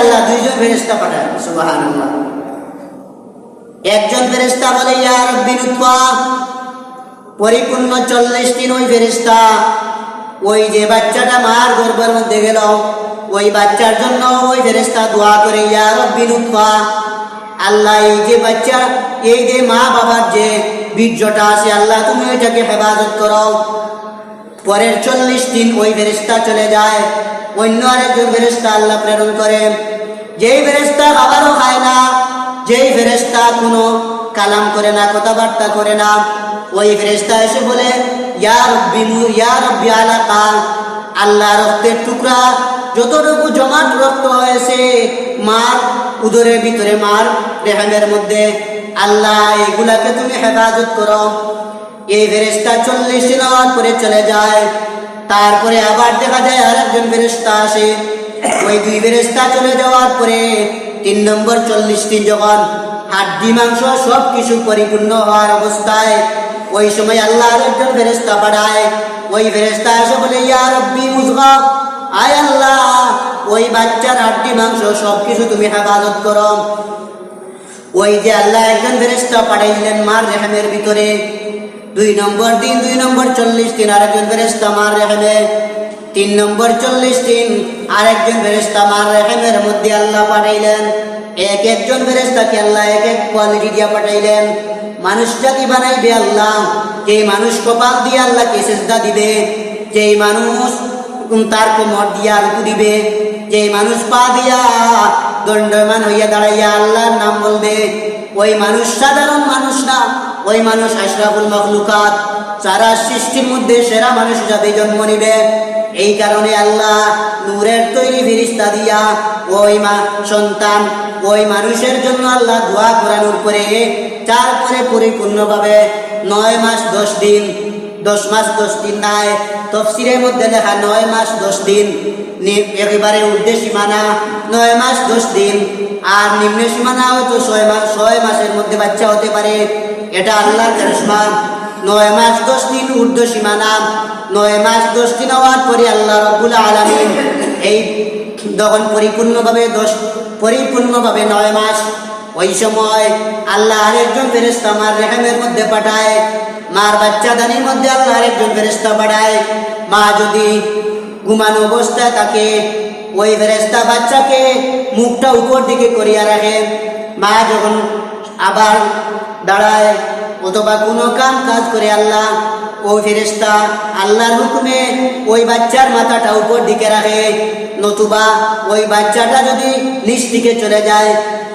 আল্লাহ দুইজন ফেরেস্তা পাঠান সুবাহান একজন ফেরেস্তা বলে ইয়ার বিনুত্বা পরিপূর্ণ চল্লিশ দিন ওই ফেরেস্তা ওই যে বাচ্চাটা মার গর্ভের মধ্যে গেল, ওই বাচ্চার জন্য ওই ফেরেস্তা দোয়া করে ইয়ার বিনুত্বা আল্লাহ, এই যে বাচ্চা এই যে মা বাবার যে বীর্যটা আছে, আল্লাহ, তুমি ওইটাকে হেফাজত করো। পরের চল্লিশ দিন ওই ফেরেস্তা চলে যায়। অন্য আরেকজন ফেরেস্তা আল্লাহ প্রেরণ করে যেই ফেরেস্তা খাবারও খায় না, যেই ফেরেস্তা কোনো কালাম করে না, কথাবার্তা করে না, ওই ফেরেস্তা এসে বলে, ইয়া রব্বি নূর, ইয়া রব্বি আলাকা আল্লাহ রক্তের টুকরা, যতটুকু জমাট রক্ত হয়েছে মার উদরের ভিতরে মার রেহামের মধ্যে, আল্লাহ এগুলাকে তুমি হেফাজত করো। এই ফেরেস্তা চল্লিশ দিন হওয়ার পরে চলে যায়, তারপরে আবার দেখা যায় আর একজন ফেরেস্তা আসে ওই দুই ফেরেস্তা চলে যাওয়ার পরে তিন নম্বর চল্লিশ দিন যখন হাড্ডি, মাংস সব কিছু পরিপূর্ণ হওয়ার অবস্থায় ওই সময় আল্লাহ একজন ফেরেস্তা পাঠায়। ওই ফেরেস্তা এসে বলে, ইয়া রব্বি মুজগা আয় আল্লাহ, ওই বাচ্চার হাড্ডি, মাংস সব কিছু তুমি হেফাজত করো। ওই যে আল্লাহ একজন ফেরেস্তা পাঠাইলেন মার রেহামের ভিতরে। দুই নম্বর দিন, দুই নম্বর চল্লিশ দিন আর আরেকজন ফেরেস্তা মার রেহামে তিন নম্বর চল্লিশ দিন আরেকজন ফেরেস্তা মার রেহামের মধ্যে আল্লাহ পাঠাইলেন। এক একজন ফেরেস্তাকে আল্লাহ এক এক কোয়ালিটি দিয়া পাঠাইলেন। মানুষটাকে বানাইবে আল্লাহ যে মানুষ কপাল দিয়ে আল্লাহকে চেষ্টা দিবে, যেই মানুষ তার কোমর দিয়া রুকু দিবে যে মানুষ পা দিয়া দণ্ডমান হইয়া দাঁড়াইয়া আল্লাহর নাম বলবে, ওই মানুষ সাধারণ মানুষ না, ওই মানুষ আশরাফুল মখলুকাত। সারা সৃষ্টির মধ্যে সেরা মানুষ হিসাবে জন্ম নিবে। এই কারণে আল্লাহ নূরের তৈরি ফিরিস্তা দিয়া ওই মা সন্তান, ওই মানুষের জন্য আল্লাহ দোয়া করানোর পরে তারপরে পরিপূর্ণভাবে নয় মাস দশ দিন, দশ মাস দশ দিন নাই তফসিরের মধ্যে দেখা নয় মাস দশ দিন একেবারে ঊর্ধ্বে সীমানা নয় মাস দশ দিন, আর নিম্ন সীমানা হয়তো ছয় মাস ছয় মাসের মধ্যে বাচ্চা হতে পারে, এটা আল্লাহর নয় মাস দশ দিন ঊর্ধ্ব সীমানা, নয় মাস দশ দিন হওয়ার পরে আল্লাহ রব্বুল আলমিন এই তখন পরিপূর্ণভাবে দশ, পরিপূর্ণভাবে নয় মাস ওই সময় আল্লাহ আরেকজন ফেরেস্তা মার রেহামের মধ্যে পাঠায়, মার বাচ্চা দানির মধ্যে আল্লাহ আরেকজন ফেরেস্তা পাঠায়, মা যদি ঘুমানো অবস্থায় তাকে ওই ফেরেস্তা বাচ্চাকে মুখটা উপর দিকে করিয়া রাখে, মা যখন আবার দাঁড়ায়, অথবা কোনো কাম কাজ করে আল্লাহ, ও ফেরেস্তা আল্লাহর হুকুমে ওই বাচ্চার মাথাটা উপর দিকে রাখে। নতুবা ওই বাচ্চাটা যদি নিচ দিকে চলে যায়,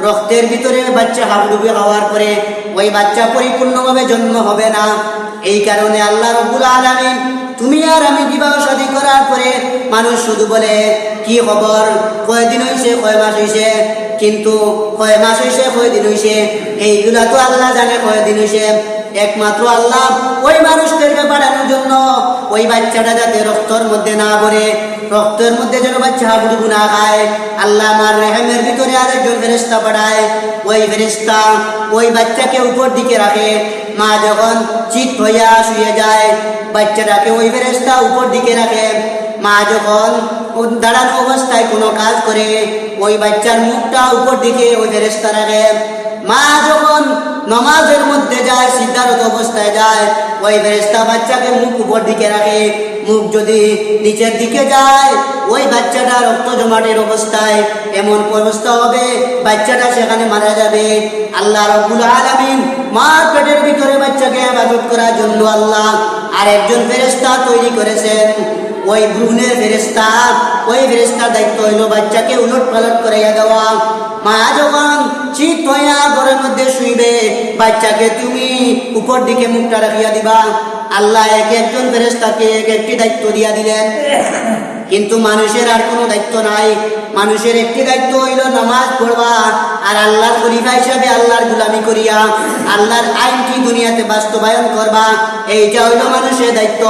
রক্তের ভিতরে বাচ্চা হাবডুবি হওয়ার পরে ওই বাচ্চা পরিপূর্ণভাবে জন্ম হবে না। এই কারণে আল্লাহ রব্বুল আলামিন, তুমি আর আমি বিবাহ শাদী করার পরে মানুষ শুধু বলে, কি খবর? কয়দিন হয়েছে কয় মাস হয়েছে কিন্তু কয় মাস হয়েছে কয় দিন হয়েছে এইগুলা তো আল্লাহ জানে কয়দিন হয়েছে একমাত্র আল্লাহ ওই মানুষদেরকে বাড়ানোর জন্য। ওই বাচ্চাটা যাতে রক্তর মধ্যে না ভরে রক্তের মধ্যে যেন বাচ্চা হাবুডুবু না খায়, আল্লাহ আমার রেহেমের ভিতরে আরেকজন ফেরেস্তা পাঠায়। ওই ফেরেস্তা ওই বাচ্চাকে উপর দিকে রাখে। মা যখন চিত হইয়া শুয়ে যায়, বাচ্চাটাকে ওই ফেরেস্তা উপর দিকে রাখে। মা যখন দাঁড়ানো অবস্থায় কোনো কাজ করে, ওই বাচ্চার মুখটা উপর দিকে ওই ফেরেস্তা রাখে। মা যখন নমাজের মধ্যে যায়, সিদ্ধারত অবস্থায় যায়, ওই ফেরেস্তা বাচ্চাকে মুখ উপর দিকে রাখে। মুখ যদি নিচের দিকে যায়, ওই বাচ্চাটা রক্ত জমাটের অবস্থায়। এমন অবস্থা হবে, বাচ্চাটা সেখানে মারা যাবে। আল্লাহ রব্বুল আলামিন মার পেটের ভিতরে বাচ্চাকে আবাদত করার জন্য আল্লাহ আর একজন ফেরেস্তা তৈরি করেছেন। ওই ভ্রূণের ফেরেস্তা ওই ফেরেস্তার দায়িত্ব হইল বাচ্চাকে উলট পালট করাইয়া দেওয়া। মা যখন শীত হইয়া ঘরের মধ্যে শুইবে, বাচ্চাকে তুমি উপর দিকে মুখটা রাখিয়া দিবা। আল্লাহ এক একজন ফেরেস্তাকে এক একটি দায়িত্ব দিয়া দিলেন। কিন্তু মানুষের আর কোনো দায়িত্ব নাই। মানুষের একটি দায়িত্ব হইল নামাজ পড়বা। আর আল্লাহর খলিফা হিসাবে আল্লাহর গুলামি করিয়া, আল্লাহর আইনটি দুনিয়াতে বাস্তবায়ন করবা, এইটা হইল মানুষের দায়িত্ব।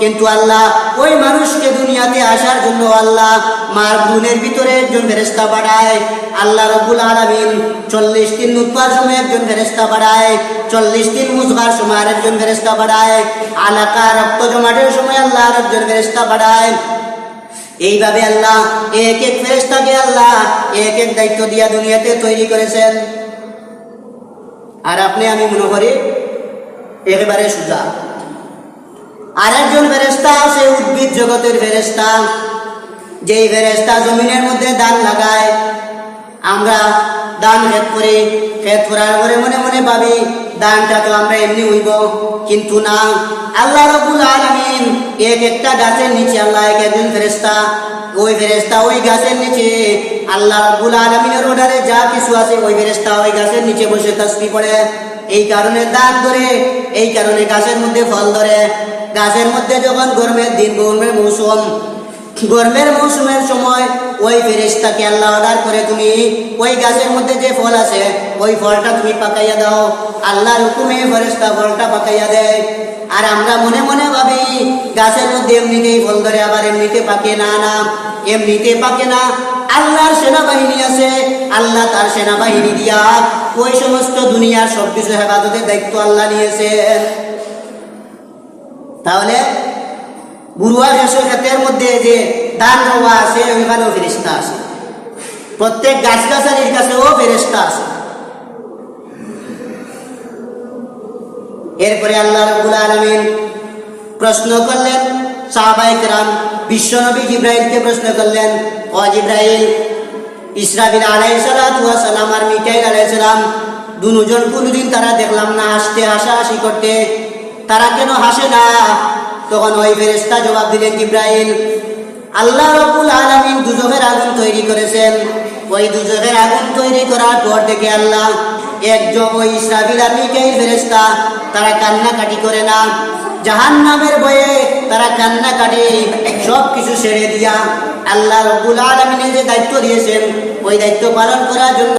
কিন্তু আল্লাহ ওই মানুষকে দুনিয়াতে আসার জন্য আল্লাহ মার গুণের ভিতরে একজন ফেরেস্তা বাড়ায় আল্লাহ রব্বুল আলমিন চল্লিশ দিন নুতবার সময় একজন ফেরেস্তা বাড়ায় চল্লিশ দিন মুসবার সময় আরেকজন ফেরেস্তা বাড়ায় আলাকা রক্ত জমাটের সময় আল্লাহ আরেকজন ফেরেস্তা বাড়ায় এইভাবে আল্লাহ এক এক ফেরেস্তাকে আল্লাহ এক এক দায়িত্ব দিয়া দুনিয়াতে তৈরি করেছেন। আর আপনি, আমি মনে করি, একেবারে সুজা। আরেকজন ফেরেস্তা আছে উদ্ভিদ জগতের ফেরেস্তা যেই ফেরেস্তা জমিনের মধ্যে দান লাগায়, আমরা দান খেত করি। খেত করার পরে মনে মনে ভাবি দানটা তো আমরা এমনি হইব কিন্তু না। আল্লাহ রবুল আলমিন এক একটা গাছের নিচে আল্লাহ এক একজন ফেরেস্তা ওই ফেরেস্তা ওই গাছের নিচে। আল্লাহ রবুল আলমিনের অর্ডারে যা কিছু আছে ওই ফেরেস্তা ওই গাছের নিচে বসে তসবি পড়ে। এই কারণে দাগ ধরে, এই কারণে গাছের মধ্যে ফল ধরে। গাছের মধ্যে যখন গরমের দিন, গরমের মৌসুম, গরমের মৌসুমের ওই ফেরেশতাকে আল্লাহ অর্ডার করে তুমি ওই গাছের মধ্যে যে ফল আছে, ওই ফলটা তুমি পাকাইয়া দাও। আল্লাহর হুকুমে ফেরেশতা ফলটা পাকাইয়া দেয়। আর আমরা মনে মনে ভাবি, গাছের মধ্যে এমনিতেই ফল ধরে, আবার এমনিতে পাকে না না। এমনিতে পাকে না। আল্লাহর সেনাবাহিনী আছে, আল্লাহ তার সেনাবাহিনী দিয়া ওই সমস্ত দুনিয়ার সব কিছু হেফাজতের দায়িত্ব আল্লাহ নিয়েছেন। তাহলে বুড়ুয়া ঘাসের ক্ষেতের মধ্যে যে ধান রোয়া আছে, ওইখানেও ফেরিস্তা আছে। প্রত্যেক গাছ গাছালির কাছেও ফেরিস্তা আছে। এরপরে আল্লাহ রবুল আলমিন প্রশ্ন করলেন সাহাবাহিক রাম বিশ্বনবী জিব্রাইলকে প্রশ্ন করলেন, ও জিব্রাইল ইসরাবিল আলাইসালাম আর মিকাইল আলাইসালাম দুজন কোনোদিন তারা দেখলাম না, হাসতে, হাসাহাসি করতে। তারা কেন হাসে না? তখন ওই ফেরেস্তা জবাব দিলেন, জিব্রাইল আল্লাহ রবুল আলমিন দুজকের আগুন তৈরি করেছেন। ওই দুজকের আগুন তৈরি করার পর থেকে আল্লাহ একজন ওই ইসরাবিল আমিকেই ফেরেস্তা তারা কান্নাকাটি করে না। জাহান নামের বয়ে তারা কান্নাকাটি সব কিছু ছেড়ে দিয়া আল্লাহ রবুল আলমিনের যে দায়িত্ব দিয়েছেন, ওই দায়িত্ব পালন করার জন্য